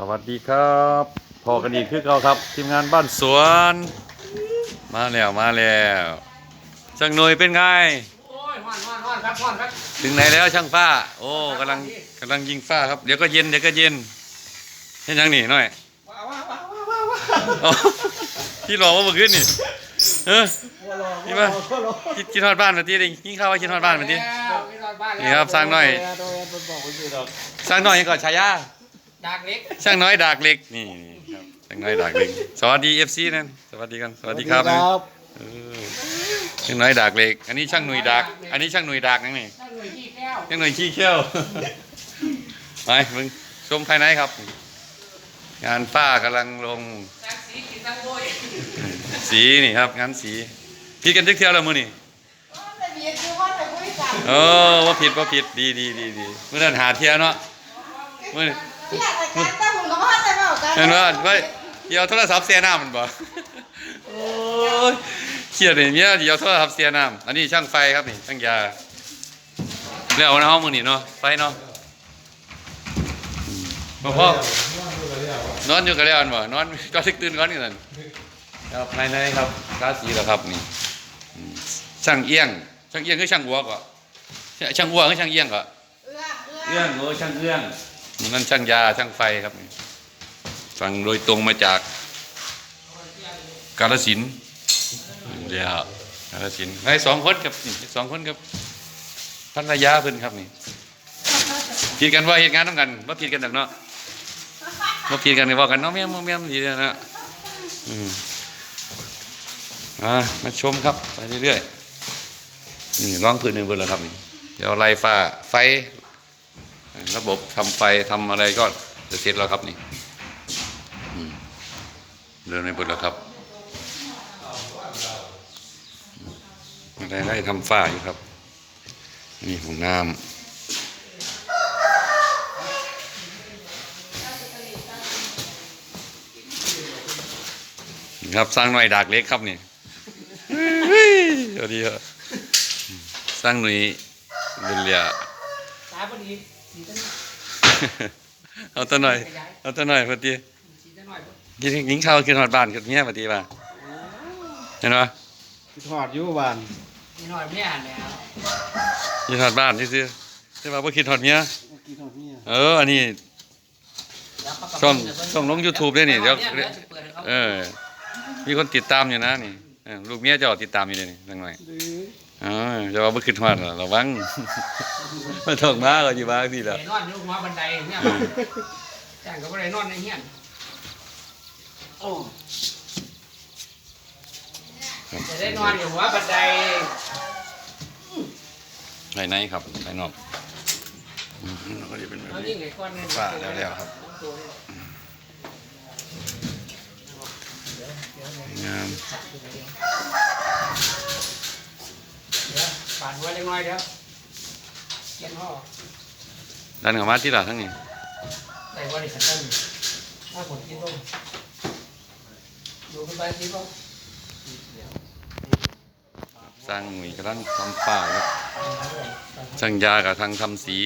สวัสดีครับพอกันอีกคือเก่าครับทีมงานบ้านสวน มาแล้วมาแล้วช่างหน่วยเป็นไงโอ้ยฮ้อนฮ้อนฮ้อนครับฮ้อนครับถึงไหนแล้วช่างฟ้า โอ้กำลังกำลังยิงฟ้าครับเดี๋ยวก็เย็นเดี๋ยวก็เย็นเห็นยังนี่หน่อยว้าวว้าวว้าวว้าวว้าวอ๋อพี่รอว่าเมื่อคืนนี่เออนี่ปะคิดคิดทอดบ้านมาทีดิยิงข้าวว่าคิดทอดบ้านมาทีแล้วคิดฮอดบ้านแล้วนี่ครับสร้างหน่อยโดยมันบอกว่าอยู่ดอกสร้างหน่อยยังก่อนชายา ดากเล็กช่างน้อยดากเหล็กนี่ครับช่างน้อยดากเหล็กสวัสดีเอฟซีนั่นสวัสดีกันสวัสดีครับนะเออช่างน้อยดากเหล็ก อันนี้ช่างหนุ่ยดาก อันนี้ช่างหนุ่ยดากนั่นนี่นั่งหน่วยขี้แก้วช่างหนุ่ยขี้เขี้ยวไปมึงชมภายในครับ งานฝ้ากำลังลงจากสีกินทั้งโวยสีนี่ครับ งานสีผิดกันทึกเที่ยวแล้วมือนี่โอ้ว่าผิดว่าผิดดีดีดีดีเมื่อนั้นหาเที่ยวเนาะมื่อนี้ เห็นว่าว่าเดี๋ยวโทรศัพท์เสียน้ำมันบ่โอ้ยเครียดเลยเนี่ยเดี๋ยวโทรศัพท์เสียน้ำอันนี้ช่างไฟครับนี่ช่างยาแล้วเอาในห้องมึงนี่เนาะไฟเนาะอืมบ่พ่อนอนอยู่กันแล้วอันบ่นอนก็ทึกตื่นก่อนนี่นั่นครับภายในครับกาสีแล้วครับนี่อืมช่างเอี้ยงช่างเอี้ยงคือช่างหัวก็ช่างหัวคือช่างเอี้ยงก็เอื้องโอ้ช่างเอื้อง นั่นช่างยาช่างไฟครับฟังโดยตรงมาจากกาลสินเดี๋ยวกาลสินธุ์ไอ้สองคนครับนี่สองคนครับภรรยาเพิ่นครับนี่ผิดกันว่าเหตุงานต้องกันว่าผิดกันดักเนาะว่าผิดกันก็ว่ากันเนาะแม่มแม่มดีนะอืมอ่ามาชมครับไปเรื่อยๆนี่ร้องพื้นหนึ่งเพิ่นแล้วครับนี่เดี๋ยวไล่ฟ้าไฟ ระบบทำไฟทำอะไรก็จะเสร็จแล้วครับนี่อืมเดินในบนแล้วครับอะไรไล่ทำฝ้าอยู่ครับ นี่ของน้ำครับสร้างหน่อยดากเล็กครับนี่เฮ้ยวดีครับสร้างหน่วยเดียตาพอดี เอาตัวหน่อย เอาตัวหน่อยพอดีสีตั้งหน่อยพุ่นกินกินข้าวกินหอดบ้านกับเมียพอดีป่ะเห็นปะถอดอยู่บ้านนี่หน่อยไม่อ่านแล้วกินหอดบ้านซื่อๆใช่ป่ะว่ากินหอดเมียกินถอดเนี่ยเอออันนี้แล้วเขาช่องช่องลง YouTube ด้วยนี่เดี๋ยวเดี๋ยวจะเปิดให้เขาเออมีคนติดตามอยู่นะนี่เออลูกเมียเจะติดตามอยู่เลยนี่ตั้งหน่อยดื้ออ๋อ จะว่าบ่คิดฮอดเหรอระวังมาถกมาก็อยู่บ้านสิเดี๋ล่ะยวนอนอยู่หัวบันไดเนี่ยจ้างก็ไม่ได้นอนในเฮียนโอ้จะได้นอนอยู่หัวบันไดภายในครับภายนอกอืมแล้วก็จะเป็นแบบเอานี้ ยิ่งไอ้ก้อนเงินว่าแล้วๆครับตัวนี้งามเดี๋ยวปาดหัวเล็กน้อยเดี๋ยวเกียนห่อดันเข้ามาที่หลังทั้งนี้ใส่บริษัทต้นถ้าผลกินลงดูขึ้นไปสิบ่สร้างหนุ่ยกำลังทำฝ้าครับช่างยากับทางทำสี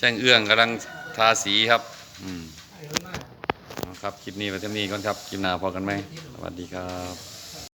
ช่างเอื้องกำลังทาสีครับ อืมเอาครับ คลิปนี้ไว้เท่านี้ก่อนครับ คลิปหน้าพอกันไหม สวัสดีครับ